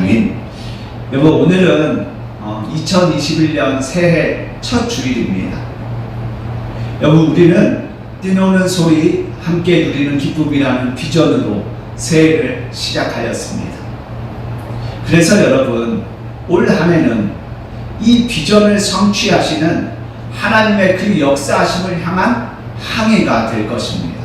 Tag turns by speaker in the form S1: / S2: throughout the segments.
S1: 아멘. 여러분 오늘은 어, 2021년 새해 첫 주일입니다. 여러분 우리는 뛰노는 소리 함께 누리는 기쁨이라는 비전으로 새해를 시작하였습니다. 그래서 여러분 올 한 해는 이 비전을 성취하시는 하나님의 그 역사하심을 향한 항해가 될 것입니다.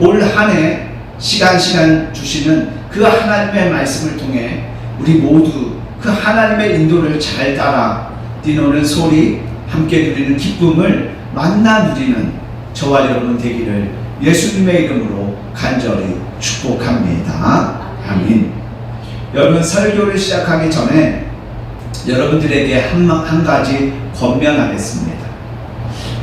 S1: 올 한 해 시간 시간 주시는 그 하나님의 말씀을 통해 우리 모두 그 하나님의 인도를 잘 따라 뛰노는 소리 함께 누리는 기쁨을 만나 누리는 저와 여러분 되기를 예수님의 이름으로 간절히 축복합니다. 아멘. 여러분 설교를 시작하기 전에 여러분들에게 한, 한 가지 권면하겠습니다.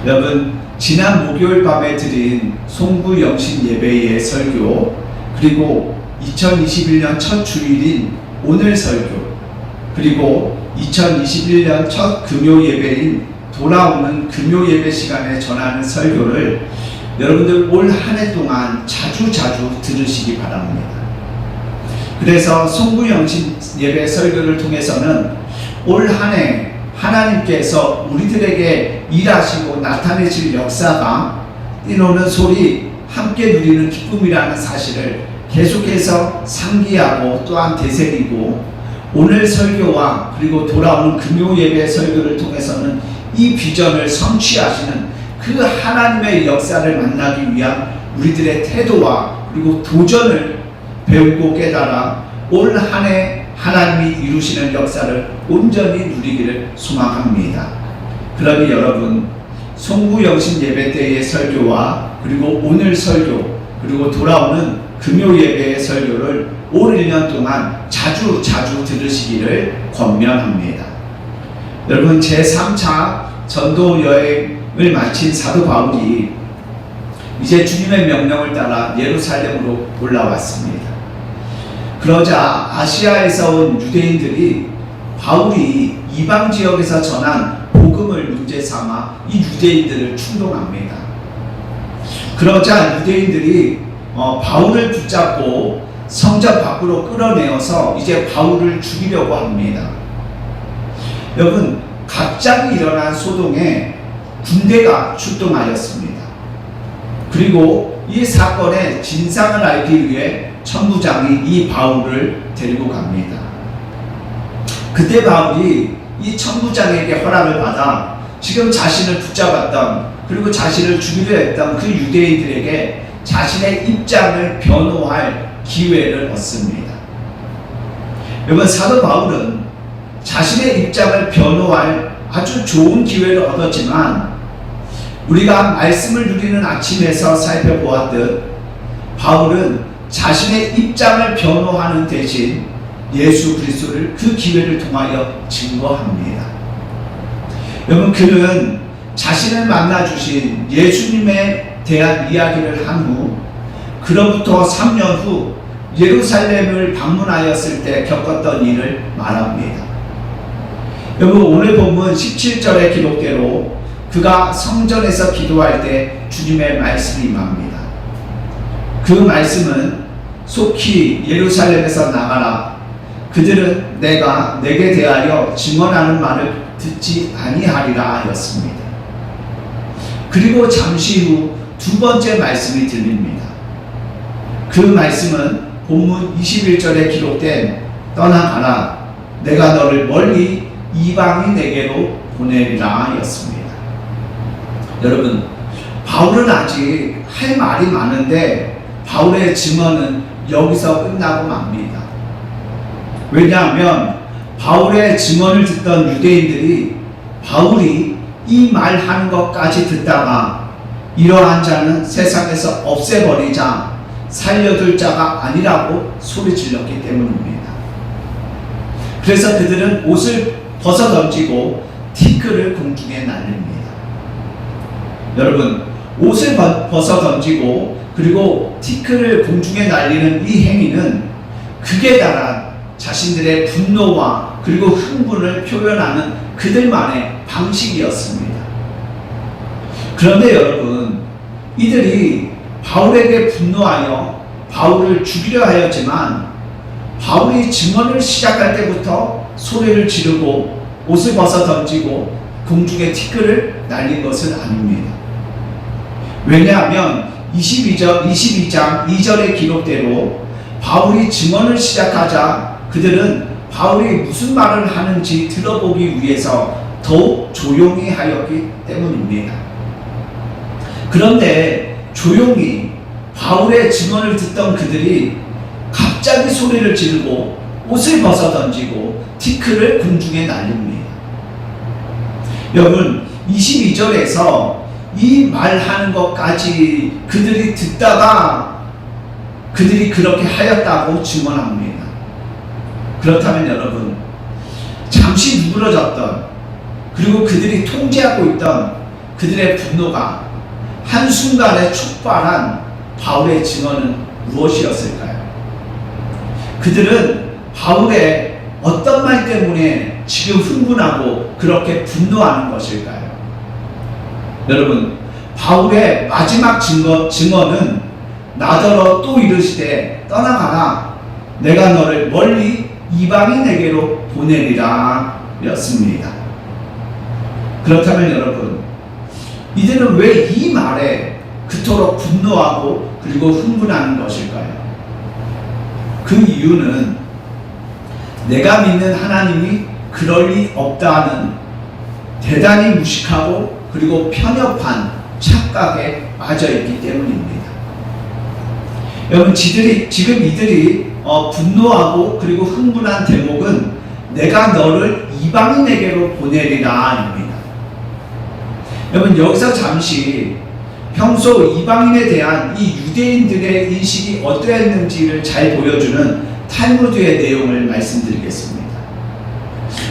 S1: 여러분 지난 목요일 밤에 드린 송구 영신 예배의 설교 그리고 2021년 첫 주일인 오늘 설교 그리고 2021년 첫 금요 예배인 돌아오는 금요 예배 시간에 전하는 설교를 여러분들 올 한 해 동안 자주 자주 들으시기 바랍니다. 그래서 송구 영신 예배 설교를 통해서는 올 한 해 하나님께서 우리들에게 일하시고 나타내실 역사가 뛰노는 소리 함께 누리는 기쁨이라는 사실을 계속해서 상기하고 또한 되새기고 오늘 설교와 그리고 돌아오는 금요 예배 설교를 통해서는 이 비전을 성취하시는 그 하나님의 역사를 만나기 위한 우리들의 태도와 그리고 도전을 배우고 깨달아 올 한 해 하나님이 이루시는 역사를 온전히 누리기를 소망합니다. 그러니 여러분 송구영신 예배 때의 설교와 그리고 오늘 설교 그리고 돌아오는 금요 예배의 설교를 올 1년 동안 자주 자주 들으시기를 권면합니다. 여러분 제3차 전도 여행을 마친 사도 바울이 이제 주님의 명령을 따라 예루살렘으로 올라왔습니다. 그러자 아시아에서 온 유대인들이 바울이 이방 지역에서 전한 복음을 문제 삼아 이 유대인들을 충동합니다. 그러자 유대인들이 어, 바울을 붙잡고 성전 밖으로 끌어내어서 이제 바울을 죽이려고 합니다. 여러분 갑자기 일어난 소동에 군대가 출동하였습니다. 그리고 이 사건의 진상을 알기 위해 천부장이 이 바울을 데리고 갑니다. 그때 바울이 이 천부장에게 허락을 받아 지금 자신을 붙잡았던 그리고 자신을 죽이려 했던 그 유대인들에게 자신의 입장을 변호할 기회를 얻습니다. 여러분 사도 바울은 자신의 입장을 변호할 아주 좋은 기회를 얻었지만 우리가 말씀을 누리는 아침에서 살펴보았듯 바울은 자신의 입장을 변호하는 대신 예수 그리스도를 그 기회를 통하여 증거합니다. 여러분 그는 자신을 만나 주신 예수님에 대한 이야기를 한 후 그로부터 3년 후 예루살렘을 방문하였을 때 겪었던 일을 말합니다. 여러분 오늘 본문 17절의 기록대로 그가 성전에서 기도할 때 주님의 말씀이 임합니다. 그 말씀은 속히 예루살렘에서 나가라. 그들은 내가 내게 대하여 증언하는 말을 듣지 아니하리라 하였습니다. 그리고 잠시 후 두 번째 말씀이 들립니다. 그 말씀은 본문 21절에 기록된 떠나가라. 내가 너를 멀리 이방인에게로 보내리라 였습니다. 여러분, 바울은 아직 할 말이 많은데 바울의 증언은 여기서 끝나고 맙니다. 왜냐하면 바울의 증언을 듣던 유대인들이 바울이 이 말하는 것까지 듣다가 이러한 자는 세상에서 없애버리자 살려둘 자가 아니라고 소리 질렀기 때문입니다. 그래서 그들은 옷을 벗어 던지고 티크를 공중에 날립니다. 여러분, 옷을 벗어 던지고 그리고 티크를 공중에 날리는 이 행위는 극에 달한 자신들의 분노와 그리고 흥분을 표현하는 그들만의 방식이었습니다. 그런데 여러분, 이들이 바울에게 분노하여 바울을 죽이려 하였지만 바울이 증언을 시작할 때부터 소리를 지르고 옷을 벗어 던지고 공중에 티끌을 날린 것은 아닙니다. 왜냐하면 22절, 22장 2절의 기록대로 바울이 증언을 시작하자 그들은 바울이 무슨 말을 하는지 들어보기 위해서 더욱 조용히 하였기 때문입니다. 그런데 조용히 바울의 증언을 듣던 그들이 갑자기 소리를 지르고 옷을 벗어 던지고 티크를 공중에 날립니다. 여러분 22절에서 이 말하는 것까지 그들이 듣다가 그들이 그렇게 하였다고 증언합니다. 그렇다면 여러분 잠시 누그러졌던 그리고 그들이 통제하고 있던 그들의 분노가 한순간에 촉발한 바울의 증언은 무엇이었을까요? 그들은 바울의 어떤 말 때문에 지금 흥분하고 그렇게 분노하는 것일까요? 여러분, 바울의 마지막 증거, 증언은 나더러 또 이르시되 떠나가라 내가 너를 멀리 이방인에게로 보내리라 였습니다. 그렇다면 여러분, 이들은 왜 이 말에 그토록 분노하고 그리고 흥분하는 것일까요? 그 이유는 내가 믿는 하나님이 그럴 리 없다는 대단히 무식하고 그리고 편협한 착각에 빠져 있기 때문입니다. 여러분, 지들이, 지금 이들이 어, 분노하고 그리고 흥분한 대목은 내가 너를 이방인에게로 보내리라입니다. 여러분, 여기서 잠시 평소 이방인에 대한 이 유대인들의 인식이 어떠했는지를 잘 보여주는 탈무드의 내용을 말씀드리겠습니다.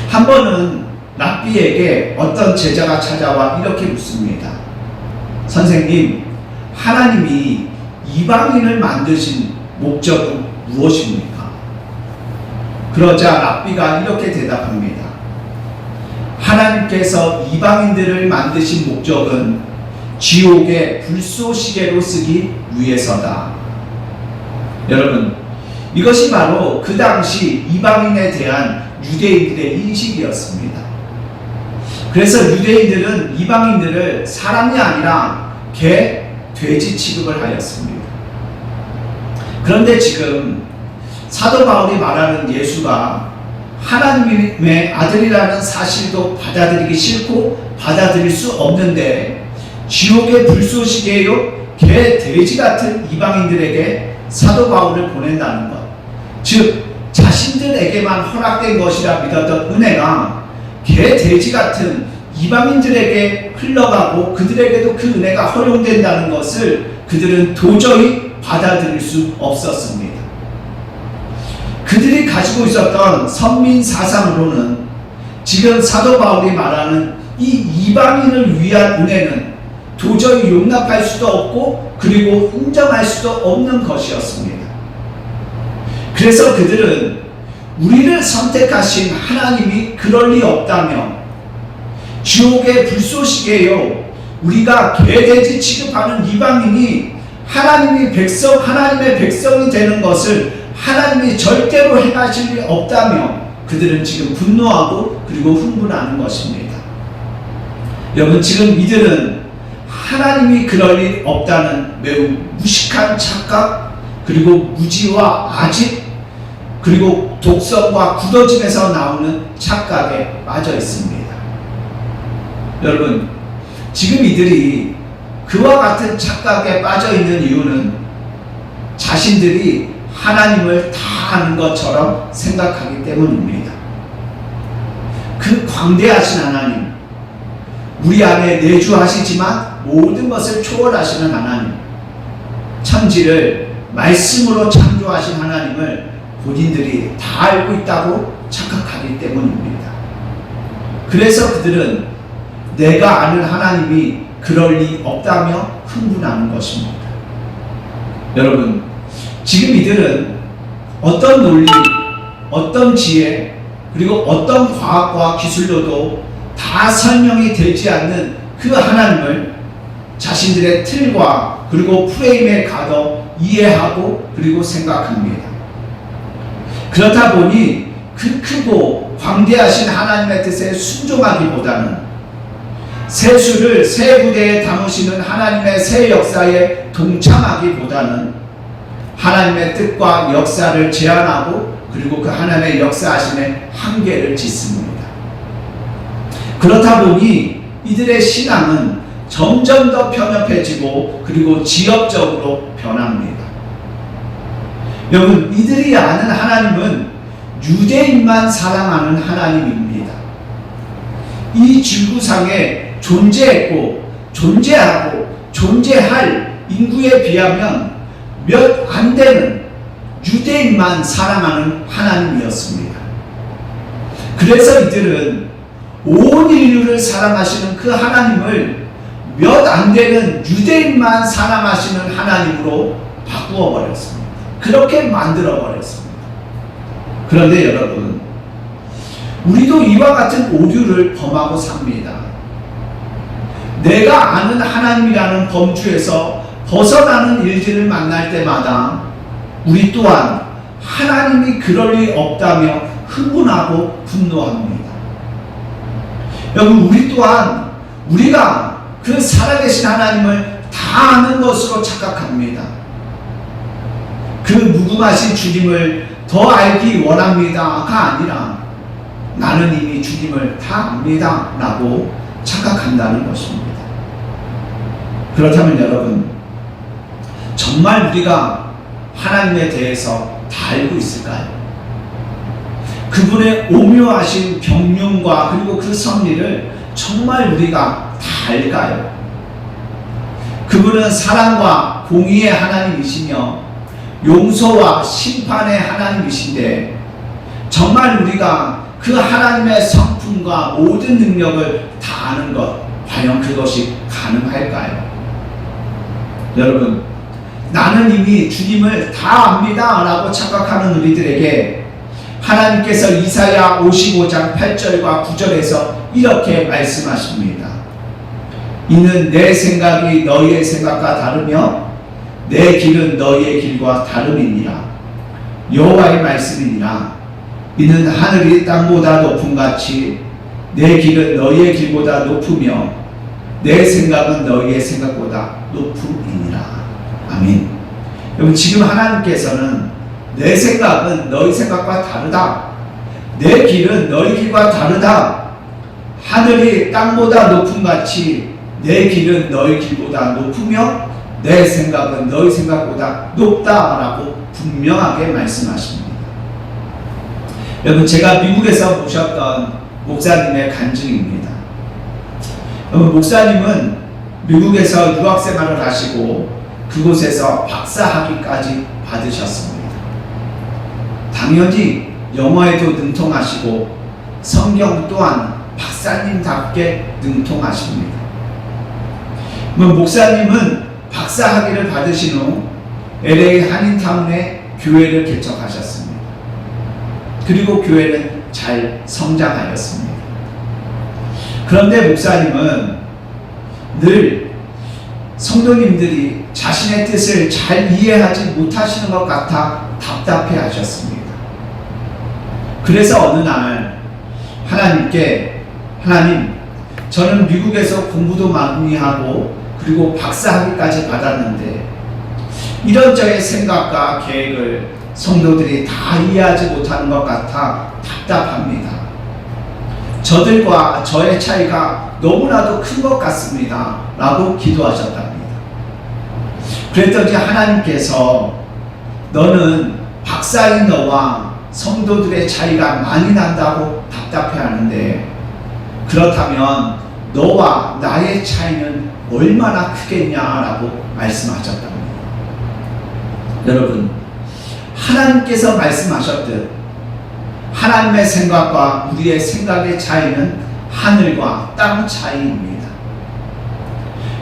S1: 한 번은 랍비에게 어떤 제자가 찾아와 이렇게 묻습니다. 선생님, 하나님이 이방인을 만드신 목적은 무엇입니까? 그러자 랍비가 이렇게 대답합니다. 하나님께서 이방인들을 만드신 목적은 지옥의 불쏘시개로 쓰기 위해서다. 여러분, 이것이 바로 그 당시 이방인에 대한 유대인들의 인식이었습니다. 그래서 유대인들은 이방인들을 사람이 아니라 개, 돼지 취급을 하였습니다. 그런데 지금 사도 바울이 말하는 예수가 하나님의 아들이라는 사실도 받아들이기 싫고 받아들일 수 없는데 지옥의 불쏘시개요 개 돼지 같은 이방인들에게 사도 바울을 보낸다는 것. 즉 자신들에게만 허락된 것이라 믿었던 은혜가 개 돼지 같은 이방인들에게 흘러가고 그들에게도 그 은혜가 허용된다는 것을 그들은 도저히 받아들일 수 없었습니다. 그들이 가지고 있었던 선민 사상으로는 지금 사도 바울이 말하는 이 이방인을 위한 은혜는 도저히 용납할 수도 없고 그리고 인정할 수도 없는 것이었습니다. 그래서 그들은 우리를 선택하신 하나님이 그럴 리 없다며 지옥의 불쏘시개요 우리가 개돼지 취급하는 이방인이 하나님이 백성 하나님의 백성이 되는 것을 하나님이 절대로 행하실 리 없다며 그들은 지금 분노하고 그리고 흥분하는 것입니다. 여러분 지금 이들은 하나님이 그럴 리 없다는 매우 무식한 착각 그리고 무지와 아집 그리고 독성과 굳어짐에서 나오는 착각에 빠져 있습니다. 여러분 지금 이들이 그와 같은 착각에 빠져 있는 이유는 자신들이 하나님을 다 아는 것처럼 생각하기 때문입니다. 그 광대하신 하나님, 우리 안에 내주하시지만 모든 것을 초월하시는 하나님, 천지를 말씀으로 창조하신 하나님을 본인들이 다 알고 있다고 착각하기 때문입니다. 그래서 그들은 내가 아는 하나님이 그럴 리 없다며 흥분하는 것입니다. 여러분, 지금 이들은 어떤 논리, 어떤 지혜, 그리고 어떤 과학과 기술로도 다 설명이 되지 않는 그 하나님을 자신들의 틀과 그리고 프레임에 가둬 이해하고 그리고 생각합니다. 그렇다 보니 그 크고 광대하신 하나님의 뜻에 순종하기보다는 세수를 새 부대에 담으시는 하나님의 새 역사에 동참하기보다는 하나님의 뜻과 역사를 제한하고 그리고 그 하나님의 역사하심의 한계를 짓습니다. 그렇다 보니 이들의 신앙은 점점 더 편협해지고 그리고 지역적으로 변합니다. 여러분, 이들이 아는 하나님은 유대인만 사랑하는 하나님입니다. 이 지구상에 존재했고 존재하고 존재할 인구에 비하면 몇 안 되는 유대인만 사랑하는 하나님이었습니다. 그래서 이들은 온 인류를 사랑하시는 그 하나님을 몇 안 되는 유대인만 사랑하시는 하나님으로 바꾸어 버렸습니다. 그렇게 만들어 버렸습니다. 그런데 여러분, 우리도 이와 같은 오류를 범하고 삽니다. 내가 아는 하나님이라는 범주에서 벗어나는 일들을 만날 때마다 우리 또한 하나님이 그럴 리 없다며 흥분하고 분노합니다. 여러분, 우리 또한 우리가 그 살아계신 하나님을 다 아는 것으로 착각합니다. 그 무궁하신 주님을 더 알기 원합니다가 아니라 나는 이미 주님을 다 압니다 라고 착각한다는 것입니다. 그렇다면 여러분, 정말 우리가 하나님에 대해서 다 알고 있을까요? 그분의 오묘하신 경륜과 그리고 그 섭리를 정말 우리가 다 알까요? 그분은 사랑과 공의의 하나님이시며 용서와 심판의 하나님이신데 정말 우리가 그 하나님의 성품과 모든 능력을 다 아는 것 과연 그것이 가능할까요? 여러분 나는 이미 주님을 다 압니다 라고 착각하는 우리들에게 하나님께서 이사야 55장 8절과 9절에서 이렇게 말씀하십니다. 이는 내 생각이 너희의 생각과 다르며 내 길은 너희의 길과 다름이니라. 여호와의 말씀이니라. 이는 하늘이 땅보다 높음 같이 내 길은 너희의 길보다 높으며 내 생각은 너희의 생각보다 높음이니라. 아멘. 여러분 지금 하나님께서는 내 생각은 너희 생각과 다르다. 내 길은 너희 길과 다르다. 하늘이 땅보다 높음 같이 내 길은 너희 길보다 높으며 내 생각은 너희 생각보다 높다라고 분명하게 말씀하십니다. 여러분 제가 미국에서 보셨던 목사님의 간증입니다. 여러분 목사님은 미국에서 유학 생활을 하시고 그곳에서 박사학위까지 받으셨습니다. 당연히 영어에도 능통하시고 성경 또한 박사님답게 능통하십니다. 목사님은 박사학위를 받으신 후 LA 한인타운에 교회를 개척하셨습니다. 그리고 교회는 잘 성장하였습니다. 그런데 목사님은 늘 성도님들이 자신의 뜻을 잘 이해하지 못하시는 것 같아 답답해 하셨습니다. 그래서 어느 날 하나님께 하나님 저는 미국에서 공부도 많이 하고 그리고 박사학위까지 받았는데 이런 저의 생각과 계획을 성도들이 다 이해하지 못하는 것 같아 답답합니다. 저들과 저의 차이가 너무나도 큰 것 같습니다. 라고 기도하셨답니다. 그랬더니 하나님께서 너는 박사인 너와 성도들의 차이가 많이 난다고 답답해 하는데 그렇다면 너와 나의 차이는 얼마나 크겠냐라고 말씀하셨답니다. 여러분, 하나님께서 말씀하셨듯 하나님의 생각과 우리의 생각의 차이는 하늘과 땅 차이입니다.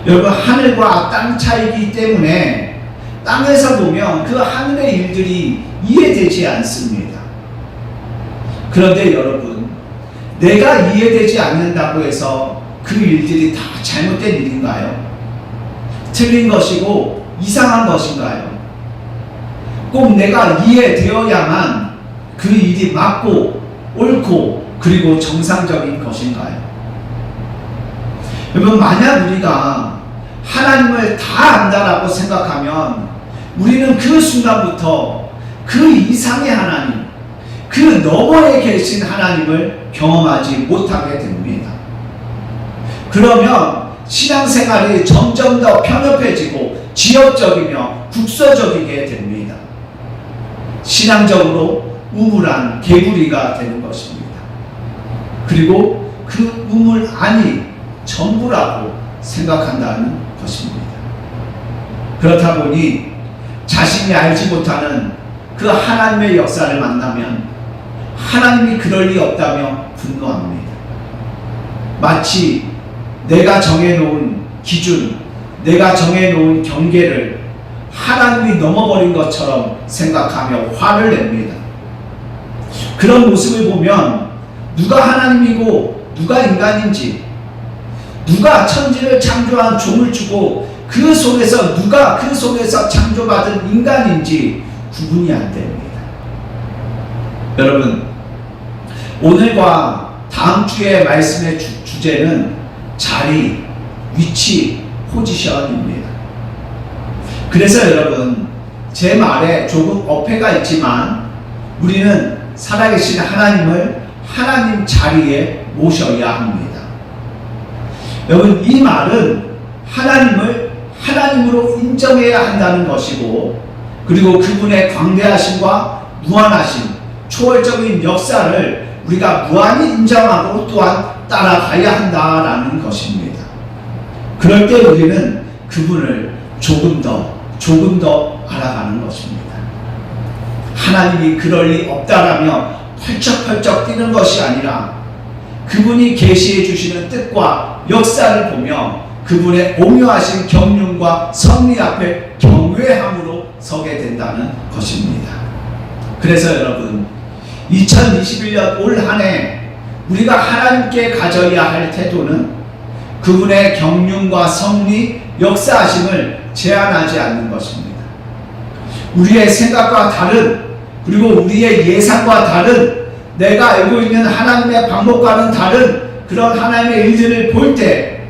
S1: 여러분, 하늘과 땅 차이이기 때문에 땅에서 보면 그 하늘의 일들이 이해되지 않습니다. 그런데 여러분, 내가 이해되지 않는다고 해서 그 일들이 다 잘못된 일인가요? 틀린 것이고 이상한 것인가요? 꼭 내가 이해되어야만 그 일이 맞고 옳고 그리고 정상적인 것인가요? 여러분 만약 우리가 하나님을 다 안다라고 생각하면 우리는 그 순간부터 그 이상의 하나님, 그 너머에 계신 하나님을 경험하지 못하게 됩니다. 그러면 신앙생활이 점점 더 편협해지고 지역적이며 국서적이게 됩니다. 신앙적으로 우물한 개구리가 되는 것입니다. 그리고 그 우물 안이 전부라고 생각한다는 것입니다. 그렇다 보니 자신이 알지 못하는 그 하나님의 역사를 만나면 하나님이 그럴 리 없다며 분노합니다. 마치 내가 정해놓은 기준, 내가 정해놓은 경계를 하나님이 넘어버린 것처럼 생각하며 화를 냅니다. 그런 모습을 보면 누가 하나님이고 누가 인간인지, 누가 천지를 창조한 종을 주고 그 속에서 누가 그 속에서 창조받은 인간인지 구분이 안 됩니다. 여러분, 오늘과 다음 주의 말씀의 주, 주제는 자리, 위치, 포지션입니다. 그래서 여러분, 제 말에 조금 어폐가 있지만 우리는 살아계신 하나님을 하나님 자리에 모셔야 합니다. 여러분, 이 말은 하나님을 하나님으로 인정해야 한다는 것이고, 그리고 그분의 광대하심과 무한하심, 초월적인 역사를 우리가 무한히 인정하고 또한 따라가야 한다라는 것입니다. 그럴 때 우리는 그분을 조금 더, 조금 더 알아가는 것입니다. 하나님이 그럴 리 없다라며 펄쩍펄쩍 뛰는 것이 아니라 그분이 계시해 주시는 뜻과 역사를 보며 그분의 오묘하신 경륜과 섭리 앞에 경외함으로 서게 된다는 것입니다. 그래서 여러분 2021년 올 한 해 우리가 하나님께 가져야 할 태도는 그분의 경륜과 섭리, 역사하심을 제한하지 않는 것입니다. 우리의 생각과 다른 그리고 우리의 예상과 다른 내가 알고 있는 하나님의 방법과는 다른 그런 하나님의 일들을 볼 때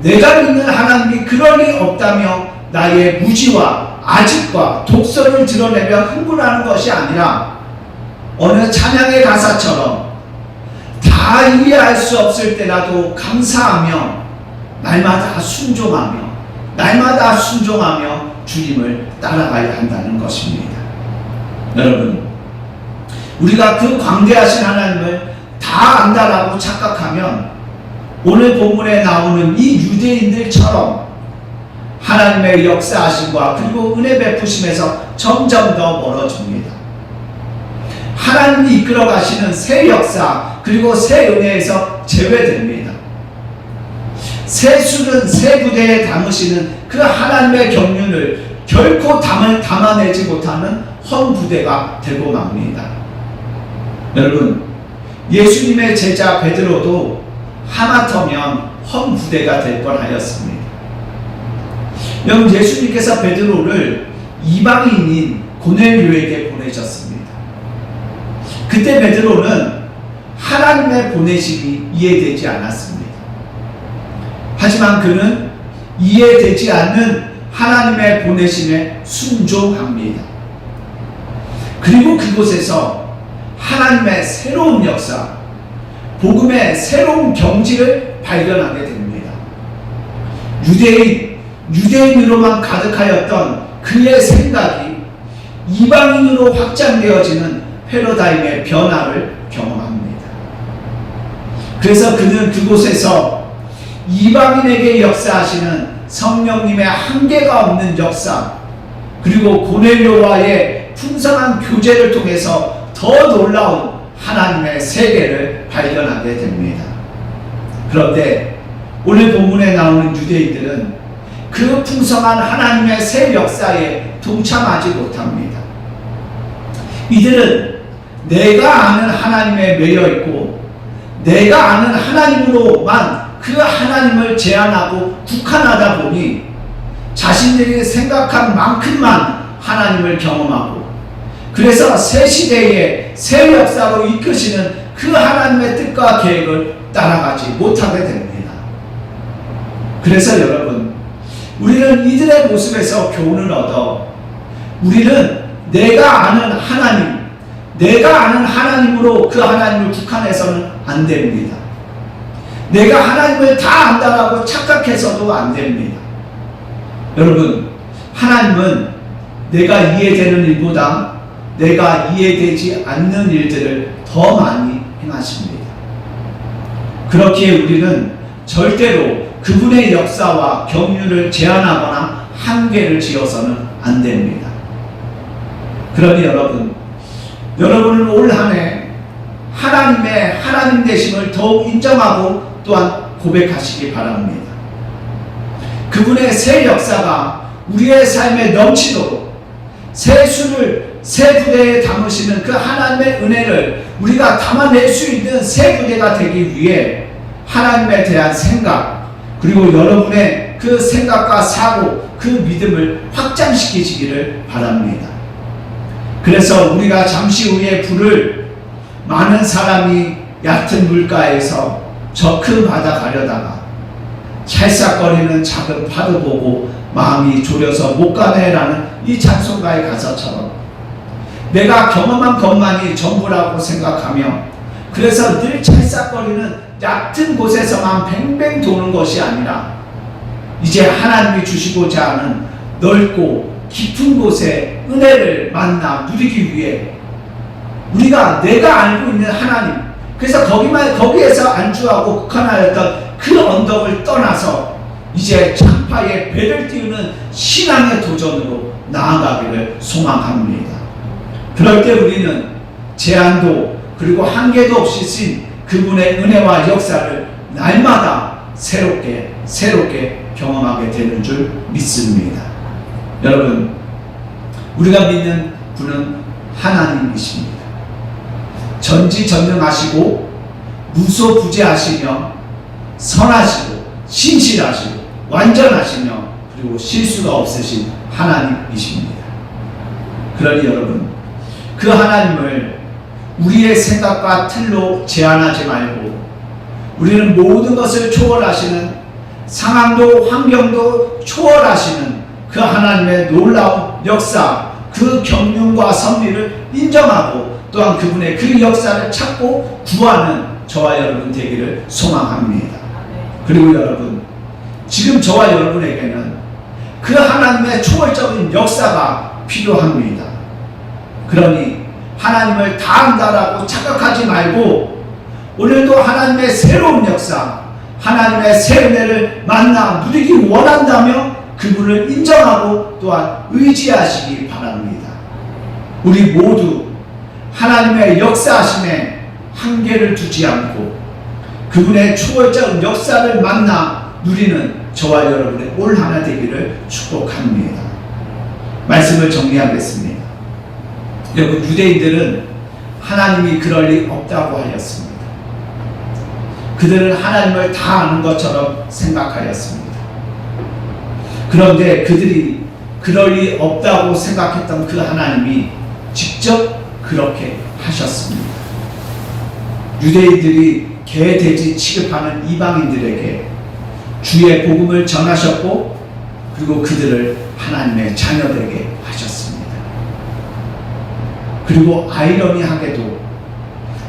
S1: 내가 믿는 하나님이 그럴 리 없다며 나의 무지와 아직과 독설을 드러내며 흥분하는 것이 아니라 어느 찬양의 가사처럼 다 이해할 수 없을 때라도 감사하며 날마다 순종하며 날마다 순종하며 주님을 따라가야 한다는 것입니다. 여러분, 우리가 그 광대하신 하나님을 다 안다라고 착각하면 오늘 본문에 나오는 이 유대인들처럼 하나님의 역사하심과 그리고 은혜 베푸심에서 점점 더 멀어집니다. 하나님이 이끌어 가시는 새 역사 그리고 새 은혜에서 제외됩니다. 새 술은 새 부대에 담으시는 그 하나님의 경륜을 결코 담을 담아내지 못하는 헌 부대가 되고 맙니다. 여러분, 예수님의 제자 베드로도 하마터면 헌 부대가 될 뻔하였습니다. 여러분, 예수님께서 베드로를 이방인인 고넬료에게 보내셨습니다. 그때 베드로는 하나님의 보내심이 이해되지 않았습니다. 하지만 그는 이해되지 않는 하나님의 보내심에 순종합니다. 그리고 그곳에서 하나님의 새로운 역사, 복음의 새로운 경지를 발견하게 됩니다. 유대인, 유대인으로만 가득하였던 그의 생각이 이방인으로 확장되어지는 패러다임의 변화를 경험합니다. 그래서 그는 그곳에서 이방인에게 역사하시는 성령님의 한계가 없는 역사, 그리고 고넬료와의 풍성한 교제를 통해서 더 놀라운 하나님의 세계를 발견하게 됩니다. 그런데 오늘 본문에 나오는 유대인들은 그 풍성한 하나님의 새 역사에 동참하지 못합니다. 이들은 내가 아는 하나님에 매여 있고 내가 아는 하나님으로만 그 하나님을 제한하고 국한하다 보니 자신들이 생각한 만큼만 하나님을 경험하고 그래서 새 시대에 새 역사로 이끄시는 그 하나님의 뜻과 계획을 따라가지 못하게 됩니다. 그래서 여러분, 우리는 이들의 모습에서 교훈을 얻어 우리는 내가 아는 하나님, 내가 아는 하나님으로 그 하나님을 국한해서는 안 됩니다. 내가 하나님을 다 안다라고 착각해서도 안 됩니다. 여러분, 하나님은 내가 이해되는 일보다 내가 이해되지 않는 일들을 더 많이 행하십니다. 그렇기에 우리는 절대로 그분의 역사와 경륜을 제한하거나 한계를 지어서는 안 됩니다. 그러니 여러분, 여러분은 올 한 해 하나님의 하나님 되심을 더욱 인정하고 또한 고백하시기 바랍니다. 그분의 새 역사가 우리의 삶에 넘치도록 새 수를 새 부대에 담으시는 그 하나님의 은혜를 우리가 담아낼 수 있는 새 부대가 되기 위해 하나님에 대한 생각 그리고 여러분의 그 생각과 사고 그 믿음을 확장시키시기를 바랍니다. 그래서 우리가 잠시 후에 불을 많은 사람이 얕은 물가에서 저 큰 바다 가려다가 찰싹거리는 작은 파도 보고 마음이 졸여서 못 가네라는 이 찬송가의 가사처럼 내가 경험한 것만이 전부라고 생각하며 그래서 늘 찰싹거리는 얕은 곳에서만 뱅뱅 도는 것이 아니라 이제 하나님이 주시고자 하는 넓고 깊은 곳에 은혜를 만나 누리기 위해 우리가 내가 알고 있는 하나님 그래서 거기만 거기에서 안주하고 국한하였던 그 언덕을 떠나서 이제 창파에 배를 띄우는 신앙의 도전으로 나아가기를 소망합니다. 그럴 때 우리는 제한도 그리고 한계도 없이 신 그분의 은혜와 역사를 날마다 새롭게 새롭게 경험하게 되는 줄 믿습니다. 여러분, 우리가 믿는 분은 하나님이십니다. 전지전능하시고 무소부재하시며 선하시고 신실하시고 완전하시며 그리고 실수가 없으신 하나님이십니다. 그러니 여러분 그 하나님을 우리의 생각과 틀로 제한하지 말고 우리는 모든 것을 초월하시는 상황도 환경도 초월하시는 그 하나님의 놀라운 역사 그 경륜과 섭리를 인정하고 또한 그분의 그 역사를 찾고 구하는 저와 여러분 되기를 소망합니다. 그리고 여러분, 지금 저와 여러분에게는 그 하나님의 초월적인 역사가 필요합니다. 그러니 하나님을 다 안다라고 착각하지 말고 오늘도 하나님의 새로운 역사, 하나님의 새 은혜를 만나 누리기 원한다며 그분을 인정하고 또한 의지하시기 바랍니다. 우리 모두 하나님의 역사하심에 한계를 두지 않고 그분의 초월적 역사를 만나 누리는 저와 여러분의 올 하나 되기를 축복합니다. 말씀을 정리하겠습니다. 여러분 유대인들은 하나님이 그럴 리 없다고 하였습니다. 그들은 하나님을 다 아는 것처럼 생각하였습니다. 그런데 그들이 그럴 리 없다고 생각했던 그 하나님이 직접 그렇게 하셨습니다. 유대인들이 개, 돼지 취급하는 이방인들에게 주의 복음을 전하셨고 그리고 그들을 하나님의 하셨습니다. 그리고 아이러니하게도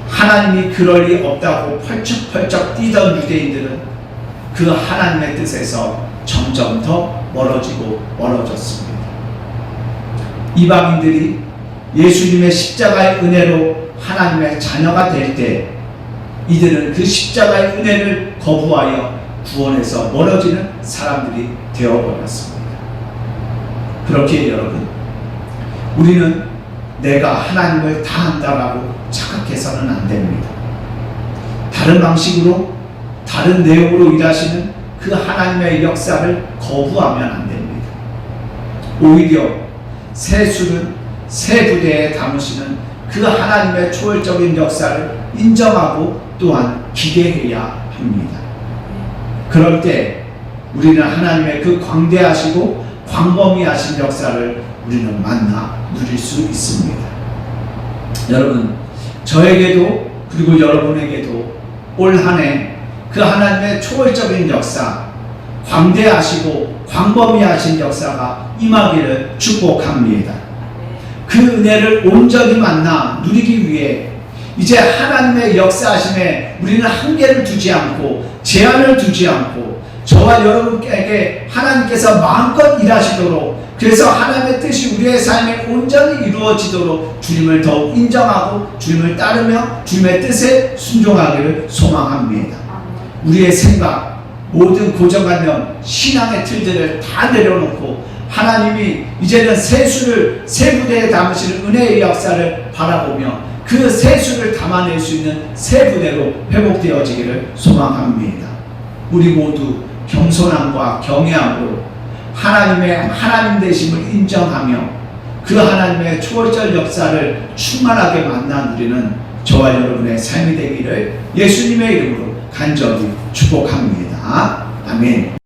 S1: 하나님이 그럴 리 없다고 펄쩍펄쩍 뛰던 유대인들은 그 하나님의 뜻에서 점점 더 멀어지고 멀어졌습니다. 이방인들이 예수님의 십자가의 은혜로 하나님의 자녀가 될 때 이들은 그 십자가의 은혜를 거부하여 구원에서 멀어지는 사람들이 되어버렸습니다. 그렇게 여러분, 우리는 내가 하나님을 다 안다라고 착각해서는 안 됩니다. 다른 방식으로, 다른 내용으로 일하시는 그 하나님의 역사를 거부하면 안 됩니다. 오히려 새 술은 새 부대에 담으시는 그 하나님의 초월적인 역사를 인정하고 또한 기대해야 합니다. 그럴 때 우리는 하나님의 그 광대하시고 광범위하신 역사를 우리는 만나 누릴 수 있습니다. 여러분, 저에게도 그리고 여러분에게도 올 한 해 그 하나님의 초월적인 역사, 광대하시고 광범위하신 역사가 임하기를 축복합니다. 그 은혜를 온전히 만나 누리기 위해 이제 하나님의 역사하심에 우리는 한계를 두지 않고 제한을 두지 않고 저와 여러분에게 하나님께서 마음껏 일하시도록 그래서 하나님의 뜻이 우리의 삶에 온전히 이루어지도록 주님을 더욱 인정하고 주님을 따르며 주님의 뜻에 순종하기를 소망합니다. 우리의 생각, 모든 고정관념, 신앙의 틀들을 다 내려놓고 하나님이 이제는 세수를 세 부대에 담으시는 은혜의 역사를 바라보며 그 세수를 담아낼 수 있는 세 부대로 회복되어지기를 소망합니다. 우리 모두 겸손함과 경외함으로 하나님의 하나님 되심을 인정하며 그 하나님의 초월절 역사를 충만하게 만나 누리는 저와 여러분의 삶이 되기를 예수님의 이름으로 간절히 축복합니다. 아멘.